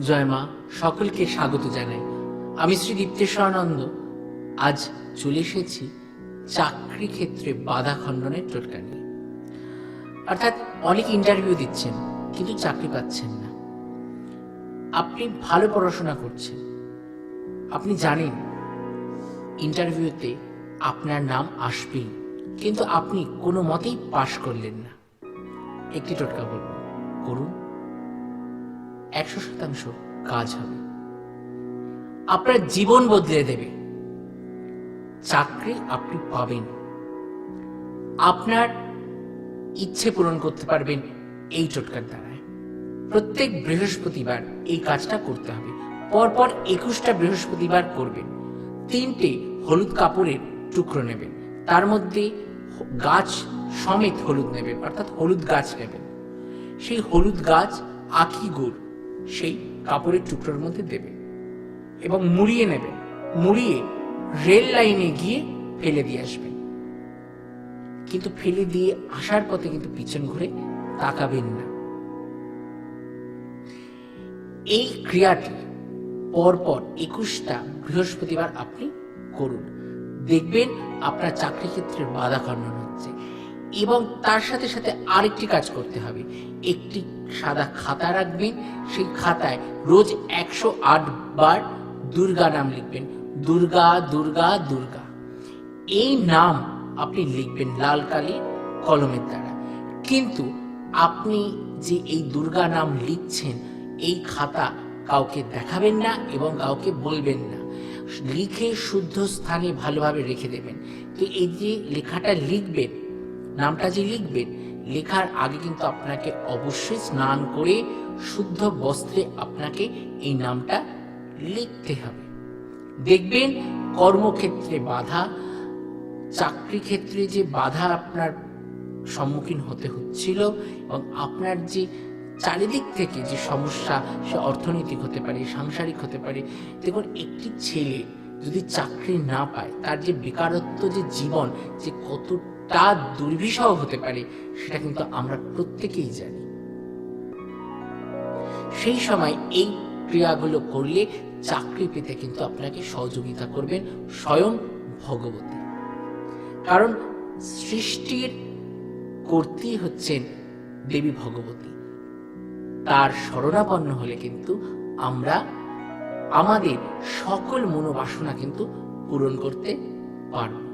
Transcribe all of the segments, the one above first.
জয় মা, সকলকে স্বাগত জানাই। আমি শ্রী দীপ্তেশ্বরানন্দ। আজ চলে এসেছি চাকরি ক্ষেত্রে বাধা খণ্ডনের টোটকা নিয়ে। অর্থাৎ অনেক ইন্টারভিউ দিচ্ছেন, কিন্তু চাকরি পাচ্ছেন না। আপনি ভালো পড়াশোনা করছেন। আপনি জানেন ইন্টারভিউতে আপনার নাম আসবেই, কিন্তু আপনি কোনো মতেই পাশ করলেন না। একটি টোটকা বলব, করুন। একশো শতাংশ কাজ হবে। আপনার জীবন বদলে দেবে। চাকরি আপনি পাবেন। আপনার ইচ্ছে পূরণ করতে পারবেন এই টোটকার দ্বারায় প্রত্যেক বৃহস্পতিবার এই কাজটা করতে হবে। পরপর একুশটা বৃহস্পতিবার করবেন। তিনটে হলুদ কাপড়ের টুকরো নেবেন। তার মধ্যে গাছ সমেত হলুদ নেবেন, অর্থাৎ হলুদ গাছ নেবেন। সেই হলুদ গাছ আখি গুড় সেই কাপড়ের টুকরোর মধ্যে দেবেন এবং মুড়িয়ে নেবেন মুড়িয়ে রেল লাইনে গিয়ে ফেলে দিয়ে আসবেন কিন্তু ফেলে দিয়ে আসার পথে কিন্তু পিছন ঘুরে তাকাবেন না। এই ক্রিয়াটি পরপর একুশটা বৃহস্পতিবার আপনি করুন। দেখবেন আপনার চাকরি ক্ষেত্রে বাধা খণ্ডন হচ্ছে। এবং তার সাথে সাথে আরেকটি কাজ করতে হবে। একটি সাদা খাতা রাখবেন, সেই খাতায় রোজ একশো আট বার দুর্গা নাম লিখবেন। দুর্গা দুর্গা দুর্গা। এই নাম আপনি লিখবেন লাল কালি, কলমের দ্বারা। কিন্তু আপনি যে এই দুর্গা নাম লিখছেন, এই খাতা কাউকে দেখাবেন না এবং কাউকে বলবেন না। লিখে শুদ্ধ স্থানে ভালোভাবে রেখে দেবেন। তো এই যে লেখাটা লিখবেন নামটা যে লিখবেন, লেখার আগে কিন্তু আপনাকে অবশ্যই স্নান করে শুদ্ধ বস্ত্রে আপনাকে এই নামটা লিখতে হবে। দেখবেন কর্মক্ষেত্রে বাধা চাকরি ক্ষেত্রে যে বাধা আপনার সম্মুখীন হতে হচ্ছিল এবং আপনার যে চারিদিক থেকে যে সমস্যা, সে অর্থনৈতিক হতে পারে, সাংসারিক হতে পারে, দেখুন একটি ছেলে যদি চাকরি না পায়, তার যে বেকারত্ব যে জীবন, যে কতটা দুর্বিষহ হতে পারে, সেটা কিন্তু আমরা প্রত্যেকেই জানি। সেই সময় এই ক্রিয়াগুলো করলে চাকরি পেতে কিন্তু আপনাকে সহযোগিতা করবেন স্বয়ং ভগবতী। কারণ সৃষ্টির কর্তী হচ্ছেন দেবী ভগবতী। তার শরণাপন্ন হলে কিন্তু আমরা আমাদের সকল মনোবাসনা কিন্তু পূরণ করতে পারব।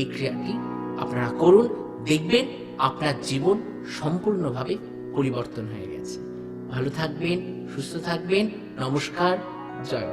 এই ক্রিয়াটি আপনারা করুন, দেখবেন আপনার জীবন সম্পূর্ণভাবে পরিবর্তন হয়ে গেছে। ভালো থাকবেন, সুস্থ থাকবেন, নমস্কার, জয়